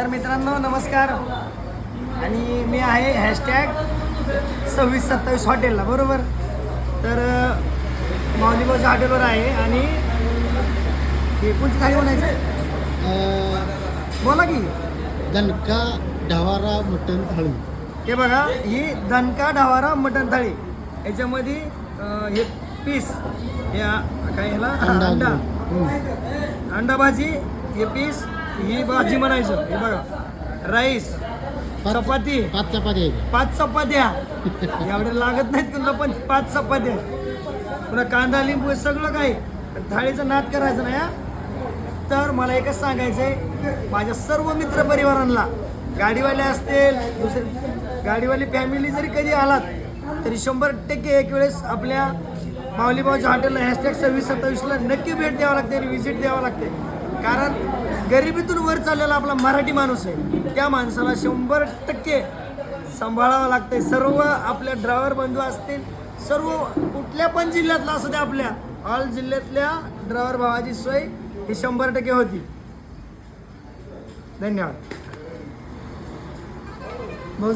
तर मित्रांनो नमस्कार. आणि मी आहे हॅशटॅग सव्वीस सत्तावीस हॉटेलला बरोबर? तर माऊलीबाजी हॉटेलवर आहे आणि हे कोणती थाळी म्हणायचं बोला की. दणका ढवारा मटण थाळी. हे बघा ही दणका ढावारा मटण थाळी. याच्यामध्ये हे पीस आ- काय ह्याला? अंडा. अंडा भाजी हे पीस ही भाजी म्हणायचं. हे बघा. राईस चपाती. पाच चपाती पाच चपात्या. एवढ्या लागत नाहीत कुठला पण? पाच चपात्या. पुन्हा कांदा लिंबू सगळं काही. थाळीचं नाद करायचं नाही हा? तर मला एकच सांगायचं आहे माझ्या सर्व मित्र परिवारांना गाडीवाले असतील दुसरे गाडीवाली फॅमिली जरी कधी आलात तरी शंभर टक्के एक वेळेस आपल्या माऊलीबाऊच्या हॉटेलला हॅशटॅग सव्वीस सत्तावीसला नक्की भेट द्यावं लागते आणि व्हिजिट द्यावं लागते. कारण गरिबीतून वर चाललेला आपला मराठी माणूस आहे. त्या माणसाला शंभर टक्के सांभाळावं लागतंय. सर्व आपल्या ड्रायव्हर बंधू असतील सर्व कुठल्या पण जिल्ह्यातला असू द्या आपल्या ऑल जिल्ह्यातल्या ड्रायव्हर भावाची सोय ही शंभर टक्के होती. धन्यवाद. भाऊ